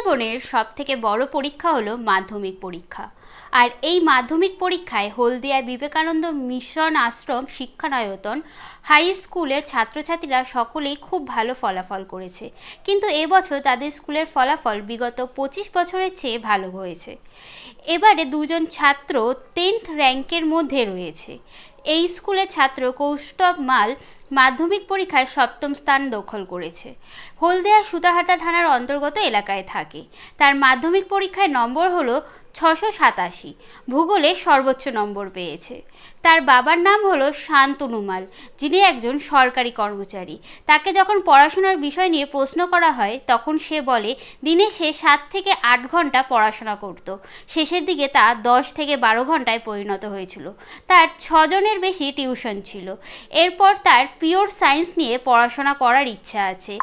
জীবনের সব থেকে বড় পরীক্ষা হলো মাধ্যমিক পরীক্ষা। আর এই মাধ্যমিক পরীক্ষায় হলদিয়া বিবেকানন্দ মিশন আশ্রম শিক্ষানয়তন হাই স্কুলের ছাত্রছাত্রীরা সকলেই খুব ভালো ফলাফল করেছে। কিন্তু এবছর তাদের স্কুলের ফলাফল বিগত পঁচিশ বছরের চেয়ে ভালো হয়েছে। এবারে দুজন ছাত্র টেন্থ র্যাঙ্কের মধ্যে রয়েছে। এই স্কুলের ছাত্র কৌস্তব মাল মাধ্যমিক পরীক্ষায় সপ্তম স্থান দখল করেছে। হলদিয়া সুতাহাটা থানার অন্তর্গত এলাকায় থাকে। তার মাধ্যমিক পরীক্ষায় নম্বর হলো ছশো সাতাশি। ভূগোলে সর্বোচ্চ নম্বর পেয়েছে। তার বাবার নাম হলো শান্তনুমাল যিনি একজন সরকারি কর্মচারী। তাকে যখন পড়াশোনার বিষয় নিয়ে প্রশ্ন করা হয়, তখন সে বলে, দিনে সে সাত থেকে আট ঘণ্টা পড়াশোনা করত। শেষের দিকে তা দশ থেকে বারো ঘন্টায় পরিণত হয়েছিল। তার ছজনের বেশি টিউশন ছিল। এরপর তার পিওর সায়েন্স নিয়ে পড়াশোনা করার ইচ্ছা আছে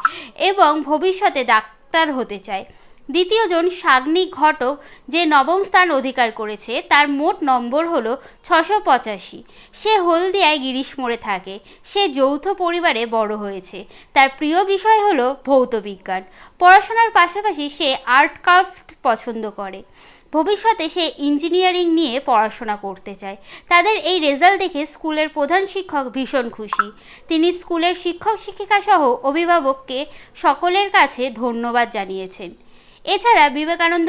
এবং ভবিষ্যতে ডাক্তার হতে চায়। দ্বিতীয়জন সাগ্নিক ঘটক যে নবম স্থান অধিকার করেছে, তার মোট নম্বর হল ছশো পঁচাশি। সে হলদিয়ায় গিরিশ মোড়ে থাকে। সে যৌথ পরিবারে বড় হয়েছে। তার প্রিয় বিষয় হলো ভৌত বিজ্ঞান। পড়াশোনার পাশাপাশি সে আর্ট ক্রাফট পছন্দ করে। ভবিষ্যতে সে ইঞ্জিনিয়ারিং নিয়ে পড়াশোনা করতে চায়। তাদের এই রেজাল্ট দেখে স্কুলের প্রধান শিক্ষক ভীষণ খুশি। তিনি স্কুলের শিক্ষক শিক্ষিকা সহ অভিভাবককে সকলের কাছে ধন্যবাদ জানিয়েছেন। এছাড়া বিবেকানন্দ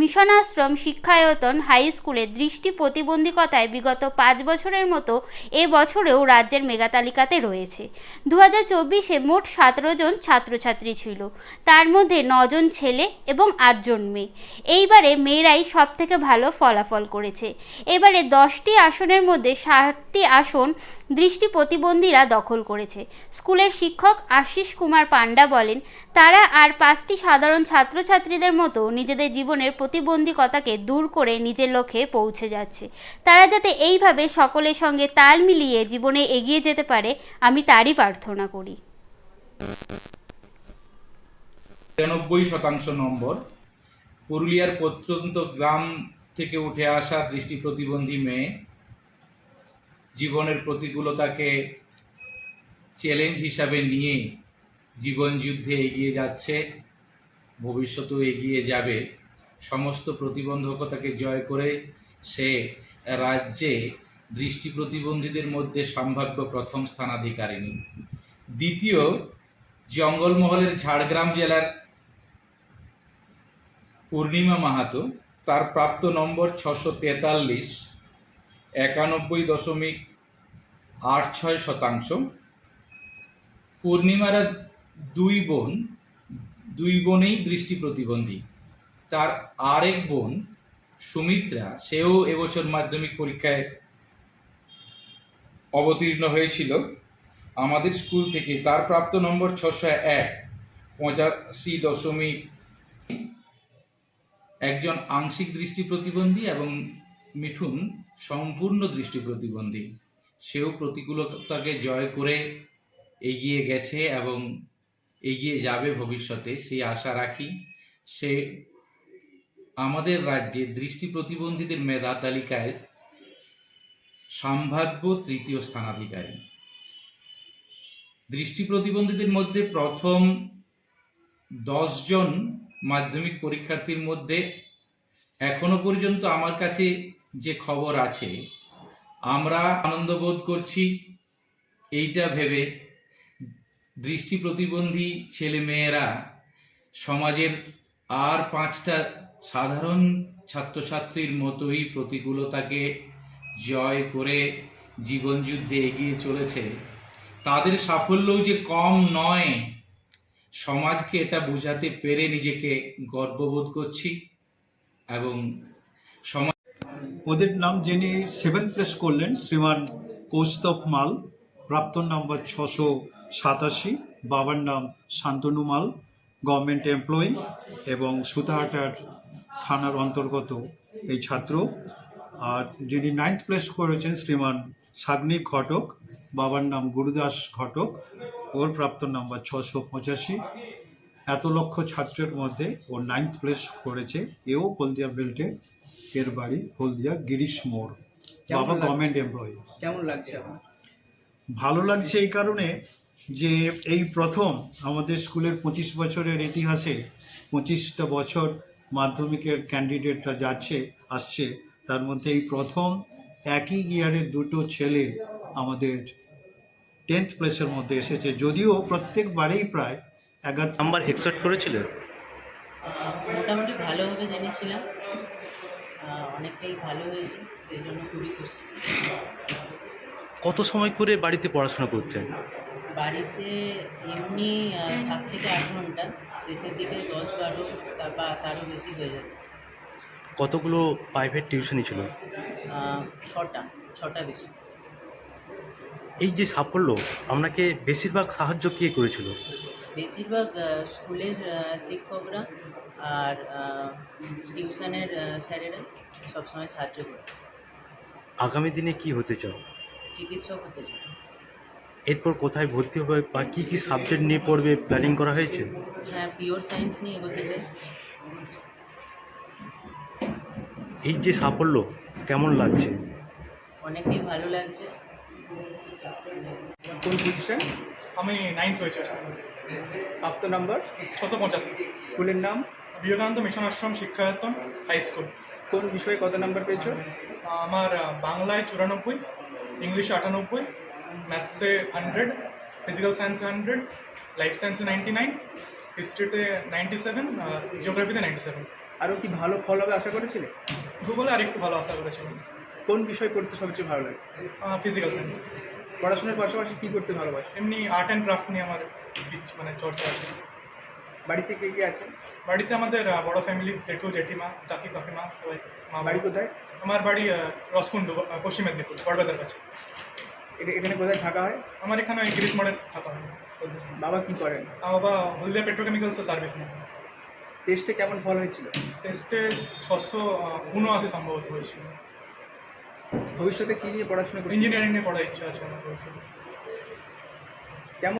মিশন আশ্রম শিক্ষায়তন হাই স্কুলে দৃষ্টি প্রতিবন্ধকতায় বিগত পাঁচ বছরের মতো এ বছরেও রাজ্যের মেগা তালিকাতে রয়েছে। দু হাজার চব্বিশে মোট সতেরো জন ছাত্রছাত্রী ছিল। তার মধ্যে নজন ছেলে এবং আটজন মেয়ে। এইবারে মেয়েরাই সব থেকে ভালো ফলাফল করেছে। এবারে দশটি আসনের মধ্যে ষাটটি আসন দৃষ্টি প্রতিবন্ধীরা দখল করেছে। স্কুলের শিক্ষক আশিস কুমার পান্ডা বলেন, তারা আর পাঁচটি সাধারণ ছাত্রছাত্রীদের মতো নিজেদের জীবনের প্রতিবন্ধকতাকে দূর করে নিজের লক্ষ্যে পৌঁছে যাচ্ছে। তারা যাতে এইভাবে সকলের সঙ্গে তাল মিলিয়ে জীবনে এগিয়ে যেতে পারে, আমি তারই প্রার্থনা করি। তিরানব্বই শতাংশ নম্বর। পুরুলিয়ার প্রত্যন্ত গ্রাম থেকে উঠে আসা দৃষ্টি প্রতিবন্ধী মেয়ে জীবনের প্রতিকূলতাকে চ্যালেঞ্জ হিসাবে নিয়ে জীবন যুদ্ধে এগিয়ে যাচ্ছে ভবিষ্যতেও এগিয়ে যাবে। সমস্ত প্রতিবন্ধকতাকে জয় করে সে রাজ্যে দৃষ্টি প্রতিবন্ধীদের মধ্যে সম্ভাব্য প্রথম স্থানাধিকারিণী। দ্বিতীয়, জঙ্গলমহলের ঝাড়গ্রাম জেলার পূর্ণিমা মাহাতো, তার প্রাপ্ত নম্বর ছশো তেতাল্লিশ। একানব্বই দশমিক আট ছয় শতাংশ। পূর্ণিমারা দুই বোন, দুই বোনেই দৃষ্টি প্রতিবন্ধী। তার আরেক বোন সুমিত্রা, সেও এবছর মাধ্যমিক পরীক্ষায় অবতীর্ণ হয়েছিল। আমাদের স্কুল থেকে তার প্রাপ্ত নম্বর ছশো এক, পঁচাশি দশমিক একজন আংশিক দৃষ্টি প্রতিবন্ধী এবং মিঠুন সম্পূর্ণ দৃষ্টি প্রতিবন্ধী। সেও প্রতিকূলতাকে জয় করে এগিয়ে গেছে এবং এগিয়ে যাবে ভবিষ্যতে, সেই আশা রাখি। সে আমাদের রাজ্যে দৃষ্টি প্রতিবন্ধীদের মেধা তালিকায় সম্ভাব্য তৃতীয় স্থানাধিকারী। দৃষ্টি প্রতিবন্ধীদের মধ্যে প্রথম জন মাধ্যমিক পরীক্ষার্থীর মধ্যে এখনও পর্যন্ত আমার কাছে যে খবর আছে, আমরা আনন্দ বোধ করছি। এইটা ভেবে দৃষ্টি প্রতিবন্ধী ছেলে মেয়েরা সমাজের আর পাঁচটা সাধারণ ছাত্রছাত্রীর মতোই প্রতিকূলতাকে জয় করে জীবনযুদ্ধে এগিয়ে চলেছে। তাদের সাফল্যও যে কম নয়, সমাজকে এটা বোঝাতে পেরে নিজেকে গর্ববোধ করছি এবং সমাজ ওদের নাম যিনি সেভেন প্লেস করলেন, শ্রীমান কৌস্তব মাল প্রাপ্ত নাম্বার ছশো সাতাশি, বাবার নাম শান্তনু মাল গভর্নমেন্ট এমপ্লয়ি এবং সুতাহাটার থানার অন্তর্গত এই ছাত্র। আর যিনি নাইন্থ প্লেস করেছেন, শ্রীমান সাগ্নিক ঘটক, বাবার নাম গুরুদাস ঘটক, ওর প্রাপ্ত নাম্বার ছশো পঁচাশি। এত লক্ষ ছাত্রের মধ্যে ও নাইন্থ প্লেস করেছে, এও হলদিয়া বেল্টে এর বাড়ি হলদিয়া গিরিশ মোড়। বাবা গভর্নমেন্ট এমপ্লয়ি কেমন লাগছে আপনার ভালো লাগছে এই কারণে যে এই প্রথম আমাদের স্কুলের পঁচিশ বছরের ইতিহাসে পঁচিশটা বছর মাধ্যমিকের ক্যান্ডিডেটরা যাচ্ছে আসছে। তার মধ্যে এই প্রথম একই ইয়ারের দুটো ছেলে আমাদের টেন্থ প্লেসের মধ্যে এসেছে। যদিও প্রত্যেকবারেই প্রায় এগারো নাম্বার এক্সপেক্ট করেছিলেন মোটামুটি ভালোভাবে জেনেছিলাম। অনেকটাই ভালো হয়েছে সেই জন্য খুবই খুশি। কত সময় করে বাড়িতে পড়াশোনা করতেন? বাড়িতে এমনি সাত থেকে আট ঘণ্টা শেষের দিকে দশ বারো বা তারও বেশি হয়ে যেত। কতগুলো প্রাইভেট টিউশনই ছিল? ছটা ছটা বেশি। এই যে সাফল্য আপনাকে বেশিরভাগ সাহায্য কে করেছিল? বেশিরভাগ স্কুলের শিক্ষকরা আর টিউশনের স্যারেরা সবসময় সাহায্য করে। আগামী দিনে কি হতে চাও? চিকিৎসক হতে চায় এরপর কোথায় ভর্তি হবে বা কী কী সাবজেক্ট নিয়ে পড়বে প্ল্যানিং করা হয়েছে? হ্যাঁ পিওর সায়েন্স নিয়ে এগোতে চাই। এই যে সাফল্য কেমন লাগছে? অনেকটাই ভালো লাগছে। কোন পজিশন আমি নাইন্থ হয়েছে প্রাপ্ত নাম্বার ছশো পঁচাশি। স্কুলের নাম? Vivekananda Mission Ashram Shikshayatan High School কোন বিষয়ে কত নাম্বার পেয়েছ? আমার বাংলায় চুরানব্বই ইংলিশে আটানব্বই ম্যাথসে হান্ড্রেড ফিজিক্যাল সায়েন্সে হান্ড্রেড লাইফ সায়েন্সে নাইনটি নাইন হিস্ট্রিতে নাইনটি সেভেন আর জিওগ্রাফিতে নাইনটি সেভেন আরও কি ভালো ফল হবে আশা করেছিলে? ভূগোলে আরেকটু ভালো আশা করেছিলাম। কোন বিষয় পড়তে সবচেয়ে ভালো লাগে? ফিজিক্যাল সায়েন্স পড়াশোনার পাশাপাশি কী করতে ভালোবাসে? এমনি আর্ট অ্যান্ড ক্রাফট নিয়ে আমার মানে চর্চা আছে। বাড়িতে কে কে আছে বাড়িতে আমাদের বড় ফ্যামিলি জেঠু জেঠিমা কাকি কাকিমা সবাই মা বাড়ি কোথায়? আমার বাড়ি আহ, পশ্চিম মেদিনীপুর বড়বাজার কাছে। এখানে কোথায় থাকা হয়? আমার এখানে ওই গ্রিস মডেল থাকা হয়। বাবা কি করেন? আমার বাবা হলদিয়া পেট্রোকেমিক্যালসে সার্ভিস নেয়। টেস্টে কেমন ফল হয়েছিল? টেস্টে ছশো উনআশি সম্ভবত হয়েছিল। ভবিষ্যতে কী নিয়ে পড়াশোনা ইঞ্জিনিয়ারিং নিয়ে পড়ার ইচ্ছা আছে আমার ভবিষ্যতে।